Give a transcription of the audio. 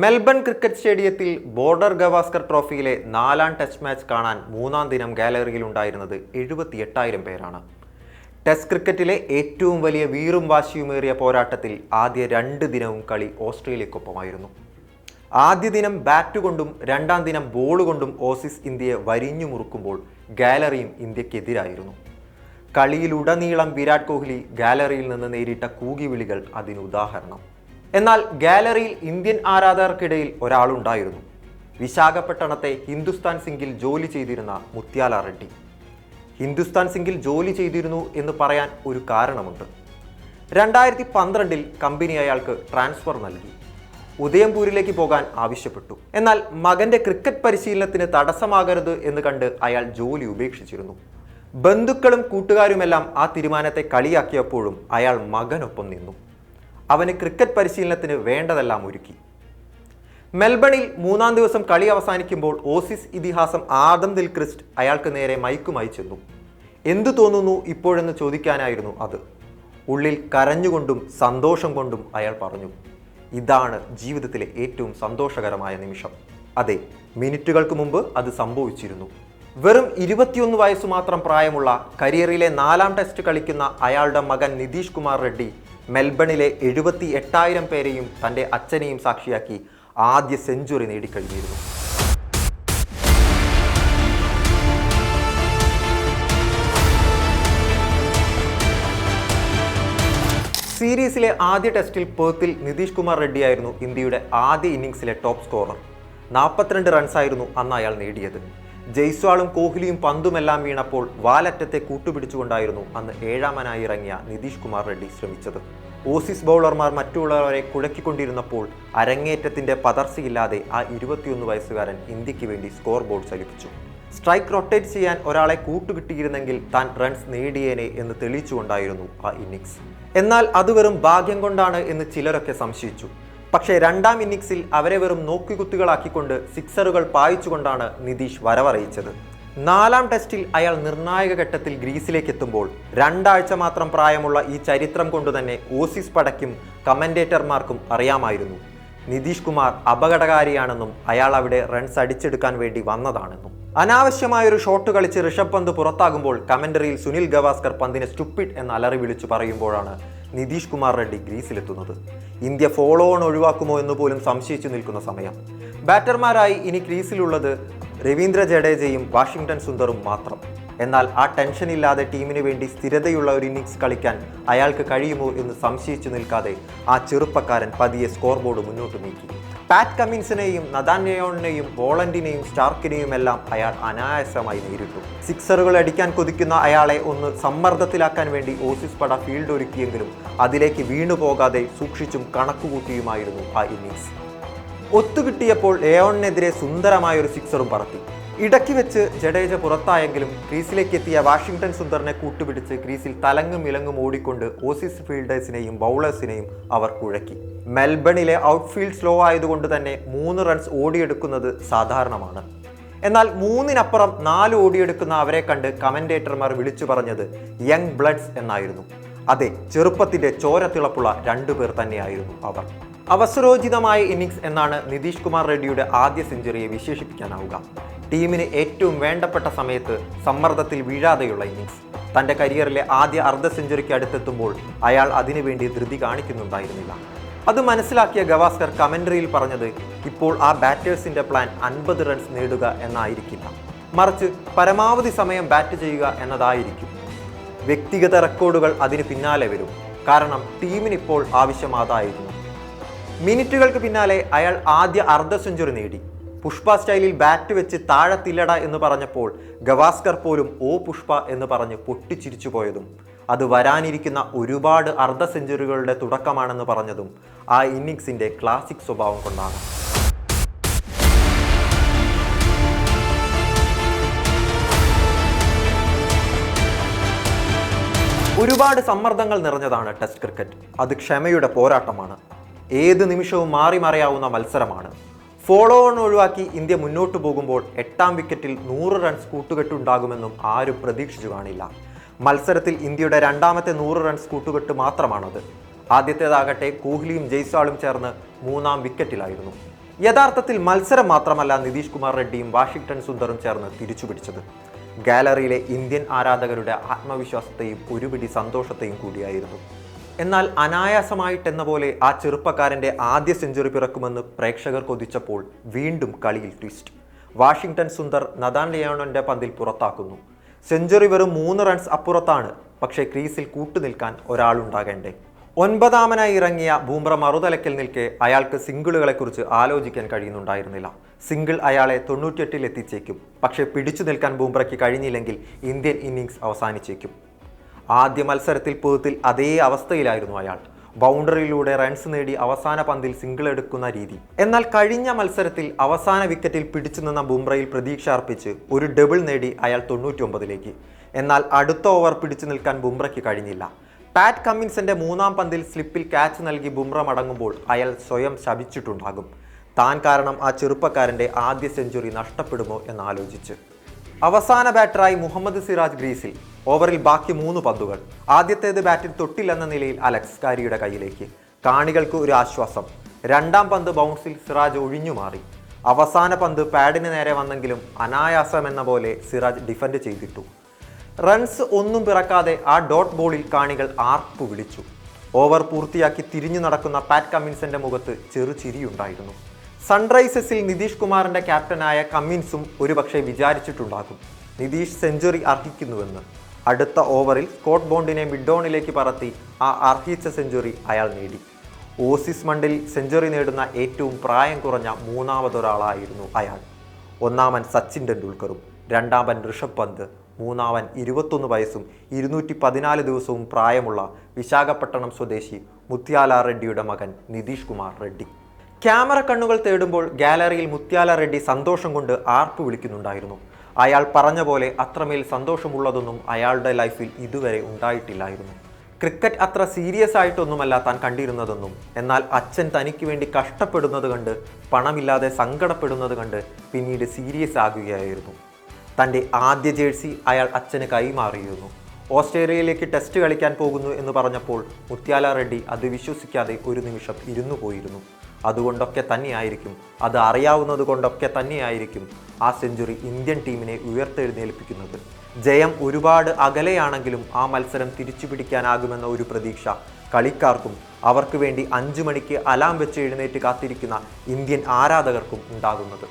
Melbourne cricket സ്റ്റേഡിയത്തിൽ border Gavaskar ട്രോഫിയിലെ നാലാം ടെസ്റ്റ് മാച്ച് കാണാൻ മൂന്നാം ദിനം ഗാലറിയിൽ ഉണ്ടായിരുന്നത് എഴുപത്തി എട്ടായിരം പേരാണ്. ടെസ്റ്റ് ക്രിക്കറ്റിലെ ഏറ്റവും വലിയ വീറും വാശിയുമേറിയ പോരാട്ടത്തിൽ ആദ്യ രണ്ട് ദിനവും കളി ഓസ്ട്രേലിയക്കൊപ്പമായിരുന്നു. ആദ്യ ദിനം ബാറ്റ് കൊണ്ടും രണ്ടാം ദിനം ബോൾ കൊണ്ടും ഓസീസ് ഇന്ത്യയെ വരിഞ്ഞു മുറുക്കുമ്പോൾ ഗാലറിയും ഇന്ത്യക്കെതിരായിരുന്നു. കളിയിലുടനീളം വിരാട് കോഹ്ലി ഗാലറിയിൽ നിന്ന് നേരിട്ട കൂകിവിളികൾ അതിന് ഉദാഹരണം എന്നാൽ ഗാലറിയിൽ ഇന്ത്യൻ ആരാധകർക്കിടയിൽ ഒരാളുണ്ടായിരുന്നു. വിശാഖപട്ടണത്തെ ഹിന്ദുസ്ഥാൻ സിംഗിൽ ജോലി ചെയ്തിരുന്ന മുത്യാല റെഡ്ഡി. ഹിന്ദുസ്ഥാൻ സിംഗിൽ ജോലി ചെയ്തിരുന്നു എന്ന് പറയാൻ ഒരു കാരണമുണ്ട്. രണ്ടായിരത്തി പന്ത്രണ്ടിൽ കമ്പനി അയാൾക്ക് ട്രാൻസ്ഫർ നൽകി. ഉദയംപൂരിലേക്ക് പോകാൻ ആവശ്യപ്പെട്ടു. എന്നാൽ മകന്റെ ക്രിക്കറ്റ് പരിശീലനത്തിന് തടസ്സമാകരുത് എന്ന് കണ്ട് അയാൾ ജോലി ഉപേക്ഷിച്ചിരുന്നു. ബന്ധുക്കളും കൂട്ടുകാരുമെല്ലാം ആ തീരുമാനത്തെ കളിയാക്കിയപ്പോഴും അയാൾ മകനൊപ്പം നിന്നു. അവന് ക്രിക്കറ്റ് പരിശീലനത്തിന് വേണ്ടതെല്ലാം ഒരുക്കി. മെൽബണിൽ മൂന്നാം ദിവസം കളി അവസാനിക്കുമ്പോൾ ഓസിസ് ഇതിഹാസം ആദം ദിൽക്രിസ്റ്റ് അയാൾക്ക് നേരെ മൈക്കുമായി ചെന്നു. എന്തു തോന്നുന്നു ഇപ്പോഴെന്ന് ചോദിക്കാനായിരുന്നു അത്. ഉള്ളിൽ കരഞ്ഞുകൊണ്ടും സന്തോഷം കൊണ്ടും അയാൾ പറഞ്ഞു ഇതാണ് ജീവിതത്തിലെ ഏറ്റവും സന്തോഷകരമായ നിമിഷം. അതെ മിനിറ്റുകൾക്ക് മുമ്പ് അത് സംഭവിച്ചിരുന്നു. വെറും ഇരുപത്തിയൊന്ന് വയസ്സ് മാത്രം പ്രായമുള്ള കരിയറിലെ നാലാം ടെസ്റ്റ് കളിക്കുന്ന അയാളുടെ മകൻ നിതീഷ് കുമാർ റെഡ്ഡി മെൽബണിലെ എഴുപത്തി എട്ടായിരം പേരെയും തന്റെ അച്ഛനെയും സാക്ഷിയാക്കി ആദ്യ സെഞ്ചുറി നേടിക്കഴിഞ്ഞിരുന്നു. സീരീസിലെ ആദ്യ ടെസ്റ്റിൽ പേർത്തിൽ നിതീഷ് കുമാർ റെഡ്ഡിയായിരുന്നു ഇന്ത്യയുടെ ആദ്യ ഇന്നിംഗ്സിലെ ടോപ്പ് സ്കോറർ. നാൽപ്പത്തിരണ്ട് റൺസായിരുന്നു അന്ന് അയാൾ നേടിയത്. ജയ്സ്വാളും കോഹ്ലിയും പന്തുമെല്ലാം വീണപ്പോൾ വാലറ്റത്തെ കൂട്ടുപിടിച്ചുകൊണ്ടായിരുന്നു അന്ന് ഏഴാമനായി ഇറങ്ങിയ നിതീഷ് കുമാർ റെഡ്ഡി ശ്രമിച്ചത്. ഓസീസ് ബൗളർമാർ മറ്റുള്ളവരെ കുഴക്കിക്കൊണ്ടിരുന്നപ്പോൾ അരങ്ങേറ്റത്തിന്റെ പതർച്ചയില്ലാതെ ആ ഇരുപത്തിയൊന്ന് വയസ്സുകാരൻ ഇന്ത്യയ്ക്ക് വേണ്ടി സ്കോർ ബോർഡ് ചലിപ്പിച്ചു. സ്ട്രൈക്ക് റൊട്ടേറ്റ് ചെയ്യാൻ ഒരാളെ കൂട്ടുകിട്ടിയിരുന്നെങ്കിൽ താൻ റൺസ് നേടിയേനെ എന്ന് തെളിയിച്ചുകൊണ്ടായിരുന്നു ആ ഇന്നിങ്സ് എന്നാൽ അത് വെറും ഭാഗ്യം കൊണ്ടാണ് എന്ന് ചിലരൊക്കെ സംശയിച്ചു. പക്ഷേ രണ്ടാം ഇന്നിങ്സിൽ അവരെ വെറും നോക്കിക്കുത്തുകളാക്കിക്കൊണ്ട് സിക്സറുകൾ പായിച്ചുകൊണ്ടാണ് നിതീഷ് വരവറിയിച്ചത്. നാലാം ടെസ്റ്റിൽ അയാൾ നിർണായക ഘട്ടത്തിൽ ഗ്രീസിലേക്ക് എത്തുമ്പോൾ രണ്ടാഴ്ച മാത്രം പ്രായമുള്ള ഈ ചരിത്രം കൊണ്ടുതന്നെ ഓസിസ് പടയ്ക്കും കമന്റേറ്റർമാർക്കും അറിയാമായിരുന്നു. നിതീഷ് കുമാർ അപകടകാരിയാണെന്നും അയാൾ അവിടെ റൺസ് അടിച്ചെടുക്കാൻ വേണ്ടി വന്നതാണെന്നും. അനാവശ്യമായൊരു ഷോട്ട് കളിച്ച് ഋഷഭ് പന്ത് പുറത്താകുമ്പോൾ കമന്ററിയിൽ സുനിൽ ഗവാസ്കർ പന്തിനെ സ്റ്റുപ്പിഡ് എന്ന് അലറി വിളിച്ചു പറയുമ്പോഴാണ് നിതീഷ് കുമാർ റെഡ്ഡി ഗ്രീസിലെത്തുന്നത്. ഇന്ത്യ ഫോളോ ഓൺ ഒഴിവാക്കുമോ എന്ന് പോലും സംശയിച്ചു നിൽക്കുന്ന സമയം. ബാറ്റർമാരായി ഇനി ക്രീസിലുള്ളത് രവീന്ദ്ര ജഡേജയും വാഷിംഗ്ടൺ സുന്ദറും മാത്രം. എന്നാൽ ആ ടെൻഷൻ ഇല്ലാതെ ടീമിന് വേണ്ടി സ്ഥിരതയുള്ള ഒരു ഇന്നിങ്സ് കളിക്കാൻ അയാൾക്ക് കഴിയുമോ എന്ന് സംശയിച്ചു നിൽക്കാതെ ആ ചെറുപ്പക്കാരൻ പതിയെ സ്കോർ ബോർഡ് മുന്നോട്ട് നീക്കി. പാറ്റ് കമ്മിൻസിനെയും നദാന്യോണിനെയും വോളണ്ടിനെയും സ്റ്റാർക്കിനെയും എല്ലാം അയാൾ അനായാസമായി നേരിട്ടു. സിക്സറുകൾ അടിക്കാൻ കൊതിക്കുന്ന അയാളെ ഒന്ന് സമ്മർദ്ദത്തിലാക്കാൻ വേണ്ടി ഓസീസ് പട ഫീൽഡ് ഒരുക്കിയെങ്കിലും അതിലേക്ക് വീണുപോകാതെ സൂക്ഷിച്ചും കണക്കുകൂട്ടിയുമായിരുന്നു ആ ഇന്നിങ്സ് ഒത്തുകിട്ടിയപ്പോൾ എയോണിനെതിരെ സുന്ദരമായ ഒരു സിക്സറും പറത്തി. ഇടയ്ക്ക് വെച്ച് ജഡേജ പുറത്തായെങ്കിലും ക്രീസിലേക്ക് എത്തിയ വാഷിംഗ്ടൺ സുന്ദറിനെ കൂട്ടുപിടിച്ച് ക്രീസിൽ തലങ്ങും ഇലങ്ങും ഓടിക്കൊണ്ട് ഓസീസ് ഫീൽഡേഴ്സിനെയും ബൗളേഴ്സിനെയും അവർ കുഴക്കി. മെൽബണിലെ ഔട്ട്ഫീൽഡ് സ്ലോ ആയതുകൊണ്ട് തന്നെ മൂന്ന് റൺസ് ഓടിയെടുക്കുന്നത് സാധാരണമാണ്. എന്നാൽ മൂന്നിനപ്പുറം നാല് ഓടിയെടുക്കുന്ന അവരെ കണ്ട് കമന്റേറ്റർമാർ വിളിച്ചു പറഞ്ഞത് യങ് ബ്ലഡ്സ് എന്നായിരുന്നു. അതെ ചെറുപ്പത്തിന്റെ ചോരത്തിളപ്പുള്ള രണ്ടുപേർ തന്നെയായിരുന്നു അവർ. അവസരോചിതമായ ഇന്നിങ്സ് എന്നാണ് നിതീഷ് കുമാർ റെഡ്ഡിയുടെ ആദ്യ സെഞ്ചുറിയെ വിശേഷിപ്പിക്കാനാവുക. ടീമിന് ഏറ്റവും വേണ്ടപ്പെട്ട സമയത്ത് സമ്മർദ്ദത്തിൽ വീഴാതെയുള്ള ഇന്നിങ്സ് തന്റെ കരിയറിലെ ആദ്യ അർദ്ധ സെഞ്ചുറിക്ക് അടുത്തെത്തുമ്പോൾ അയാൾ അതിനുവേണ്ടി ധൃതി കാണിക്കുന്നുണ്ടായിരുന്നില്ല. അത് മനസ്സിലാക്കിയ ഗവാസ്കർ കമന്ററിയിൽ പറഞ്ഞത് ഇപ്പോൾ ആ ബാറ്റേഴ്സിന്റെ പ്ലാൻ അൻപത് റൺസ് നേടുക എന്നായിരിക്കില്ല. മറിച്ച് പരമാവധി സമയം ബാറ്റ് ചെയ്യുക എന്നതായിരിക്കും. വ്യക്തിഗത റെക്കോർഡുകൾ അതിന് പിന്നാലെ വരും. കാരണം ടീമിനിപ്പോൾ ആവശ്യം അതായിരുന്നു മിനിറ്റുകൾക്ക് പിന്നാലെ അയാൾ ആദ്യ അർദ്ധ സെഞ്ചുറി നേടി. പുഷ്പ സ്റ്റൈലിൽ ബാറ്റ് വെച്ച് താഴെ താഴത്തില്ലട എന്ന് പറഞ്ഞപ്പോൾ ഗവാസ്കർ പോലും ഓ പുഷ്പ എന്ന് പറഞ്ഞ് പൊട്ടിച്ചിരിച്ചു പോയതും അത് വരാനിരിക്കുന്ന ഒരുപാട് അർദ്ധ സെഞ്ചുറികളുടെ തുടക്കമാണെന്ന് പറഞ്ഞതും ആ ഇന്നിങ്സിന്റെ ക്ലാസിക് സ്വഭാവം കൊണ്ടാണ്. ഒരുപാട് സമ്മർദ്ദങ്ങൾ നിറഞ്ഞതാണ് ടെസ്റ്റ് ക്രിക്കറ്റ് അത് ക്ഷമയുടെ പോരാട്ടമാണ്. ഏത് നിമിഷവും മാറി മറിയാവുന്ന മത്സരമാണ്. ഫോളോ ഓൺ ഒഴിവാക്കി ഇന്ത്യ മുന്നോട്ട് പോകുമ്പോൾ എട്ടാം വിക്കറ്റിൽ നൂറ് റൺസ് കൂട്ടുകെട്ടുണ്ടാകുമെന്നും ആരും പ്രതീക്ഷിച്ചു കാണില്ല. മത്സരത്തിൽ ഇന്ത്യയുടെ രണ്ടാമത്തെ നൂറ് റൺസ് കൂട്ടുകെട്ട് മാത്രമാണത്. ആദ്യത്തേതാകട്ടെ കോഹ്ലിയും ജയ്സ്വാളും ചേർന്ന് മൂന്നാം വിക്കറ്റിലായിരുന്നു. യഥാർത്ഥത്തിൽ മത്സരം മാത്രമല്ല നിതീഷ് കുമാർ റെഡ്ഡിയും വാഷിംഗ്ടൺ സുന്ദറും ചേർന്ന് തിരിച്ചുപിടിച്ചത്. ഗാലറിയിലെ ഇന്ത്യൻ ആരാധകരുടെ ആത്മവിശ്വാസത്തെയും ഒരുപിടി സന്തോഷത്തെയും കൂടിയായിരുന്നു. എന്നാൽ അനായാസമായിട്ടെന്ന പോലെ ആ ചെറുപ്പക്കാരന്റെ ആദ്യ സെഞ്ചുറി പിറക്കുമെന്ന് പ്രേക്ഷകർ കൊതിച്ചപ്പോൾ വീണ്ടും കളിയിൽ ട്വിസ്റ്റ് വാഷിംഗ്ടൺ സുന്ദർ നദാൻ ലിയോണോന്റെ പന്തിൽ പുറത്താക്കുന്നു. സെഞ്ചുറി വെറും മൂന്ന് റൺസ് അപ്പുറത്താണ്. പക്ഷേ ക്രീസിൽ കൂട്ടുനിൽക്കാൻ ഒരാളുണ്ടാകേണ്ടേ. ഒൻപതാമനായി ഇറങ്ങിയ ബൂംറ മറുതലക്കിൽ നിൽക്കെ അയാൾക്ക് സിംഗിളുകളെക്കുറിച്ച് ആലോചിക്കാൻ കഴിയുന്നുണ്ടായിരുന്നില്ല. സിംഗിൾ അയാളെ തൊണ്ണൂറ്റിയെട്ടിൽ എത്തിച്ചേക്കും. പക്ഷേ പിടിച്ചു നിൽക്കാൻ ബൂംറയ്ക്ക് കഴിഞ്ഞില്ലെങ്കിൽ ഇന്ത്യൻ ഇന്നിങ്സ് അവസാനിച്ചേക്കും. ആദ്യ മത്സരത്തിൽ പേത്തിൽ അതേ അവസ്ഥയിലായിരുന്നു അയാൾ. ബൗണ്ടറിയിലൂടെ റൺസ് നേടി അവസാന പന്തിൽ സിംഗിൾ എടുക്കുന്ന രീതി. എന്നാൽ കഴിഞ്ഞ മത്സരത്തിൽ അവസാന വിക്കറ്റിൽ പിടിച്ചു നിന്ന ബുംറയിൽ പ്രതീക്ഷ അർപ്പിച്ച് ഒരു ഡബിൾ നേടി അയാൾ തൊണ്ണൂറ്റി ഒമ്പതിലേക്ക് എന്നാൽ അടുത്ത ഓവർ പിടിച്ചു നിൽക്കാൻ ബുംറയ്ക്ക് കഴിഞ്ഞില്ല. പാറ്റ് കമ്മിൻസിന്റെ മൂന്നാം പന്തിൽ സ്ലിപ്പിൽ ക്യാച്ച് നൽകി ബുംറ മടങ്ങുമ്പോൾ അയാൾ സ്വയം ശപിച്ചിട്ടുണ്ടാകും. താൻ കാരണം ആ ചെറുപ്പക്കാരന്റെ ആദ്യ സെഞ്ചുറി നഷ്ടപ്പെടുമോ എന്നാലോചിച്ച്. അവസാന ബാറ്ററായി മുഹമ്മദ് സിറാജ് ഗ്രീസിൽ. ഓവറിൽ ബാക്കി മൂന്ന് പന്തുകൾ. ആദ്യത്തേത് ബാറ്റിൽ തൊട്ടില്ലെന്ന നിലയിൽ അലക്സ് കാരിയുടെ കയ്യിലേക്ക്. കാണികൾക്ക് ഒരു ആശ്വാസം. രണ്ടാം പന്ത് ബൗൺസിൽ സിറാജ് ഒഴിഞ്ഞു മാറി. അവസാന പന്ത് പാഡിന് നേരെ വന്നെങ്കിലും അനായാസം എന്ന പോലെ സിറാജ് ഡിഫൻഡ് ചെയ്തിട്ടു. റൺസ് ഒന്നും പിറക്കാതെ ആ ഡോട്ട് ബോളിൽ കാണികൾ ആർപ്പ് വിളിച്ചു ഓവർ പൂർത്തിയാക്കി തിരിഞ്ഞു നടക്കുന്ന പാറ്റ് കമ്മിൻസിന്റെ മുഖത്ത് ചെറു ചിരിയുണ്ടായിരുന്നു. സൺറൈസേഴ്സിൽ നിതീഷ് കുമാറിന്റെ ക്യാപ്റ്റനായ കമ്മിൻസും ഒരുപക്ഷെ വിചാരിച്ചിട്ടുണ്ടാകും. നിതീഷ് സെഞ്ചുറി അർഹിക്കുന്നുവെന്ന്. അടുത്ത ഓവറിൽ സ്കോട്ട് ബോണ്ടിനെ മിഡോണിലേക്ക് പറത്തി ആ അർഹിച്ച സെഞ്ചുറി അയാൾ നേടി. ഓസിസ് മണ്ടിൽ സെഞ്ചുറി നേടുന്ന ഏറ്റവും പ്രായം കുറഞ്ഞ മൂന്നാമതൊരാളായിരുന്നു അയാൾ. ഒന്നാമൻ സച്ചിൻ ടെണ്ടുൽക്കറും രണ്ടാമൻ ഋഷഭ് പന്ത് മൂന്നാമൻ ഇരുപത്തൊന്ന് വയസ്സും ഇരുന്നൂറ്റി പതിനാല് ദിവസവും പ്രായമുള്ള വിശാഖപട്ടണം സ്വദേശി മുത്യാല റെഡ്ഡിയുടെ മകൻ നിതീഷ് കുമാർ റെഡ്ഡി. ക്യാമറ കണ്ണുകൾ തേടുമ്പോൾ ഗാലറിയിൽ മുത്യാല റെഡ്ഡി സന്തോഷം കൊണ്ട് ആർപ്പ് വിളിക്കുന്നുണ്ടായിരുന്നു. അയാൾ പറഞ്ഞ പോലെ അത്രമേൽ സന്തോഷമുള്ളതൊന്നും അയാളുടെ ലൈഫിൽ ഇതുവരെ ഉണ്ടായിട്ടില്ലായിരുന്നു. ക്രിക്കറ്റ് അത്ര സീരിയസ് ആയിട്ടൊന്നുമല്ല താൻ കണ്ടിരുന്നതെന്നും എന്നാൽ അച്ഛൻ തനിക്ക് വേണ്ടി കഷ്ടപ്പെടുന്നത് കണ്ട് പണമില്ലാതെ സങ്കടപ്പെടുന്നത് കണ്ട് പിന്നീട് സീരിയസ് ആകുകയായിരുന്നു. തന്റെ ആദ്യ ജേഴ്സി അയാൾ അച്ഛന് കൈമാറിയിരുന്നു. ഓസ്ട്രേലിയയിലേക്ക് ടെസ്റ്റ് കളിക്കാൻ പോകുന്നു എന്ന് പറഞ്ഞപ്പോൾ മുത്യാല റെഡ്ഡി അത് വിശ്വസിക്കാതെ ഒരു നിമിഷം ഇരുന്നു പോയിരുന്നു അതുകൊണ്ടൊക്കെ തന്നെയായിരിക്കും. അത് അറിയാവുന്നത് കൊണ്ടൊക്കെ തന്നെയായിരിക്കും ആ സെഞ്ചുറി ഇന്ത്യൻ ടീമിനെ ഉയർത്തെഴുന്നേൽപ്പിക്കുന്നത്. ജയം ഒരുപാട് അകലെയാണെങ്കിലും ആ മത്സരം തിരിച്ചു പിടിക്കാനാകുമെന്ന ഒരു പ്രതീക്ഷ കളിക്കാർക്കും അവർക്ക് വേണ്ടി അഞ്ചു മണിക്ക് അലാം വെച്ച് എഴുന്നേറ്റ് കാത്തിരിക്കുന്ന ഇന്ത്യൻ ആരാധകർക്കും ഉണ്ടാകുന്നത്.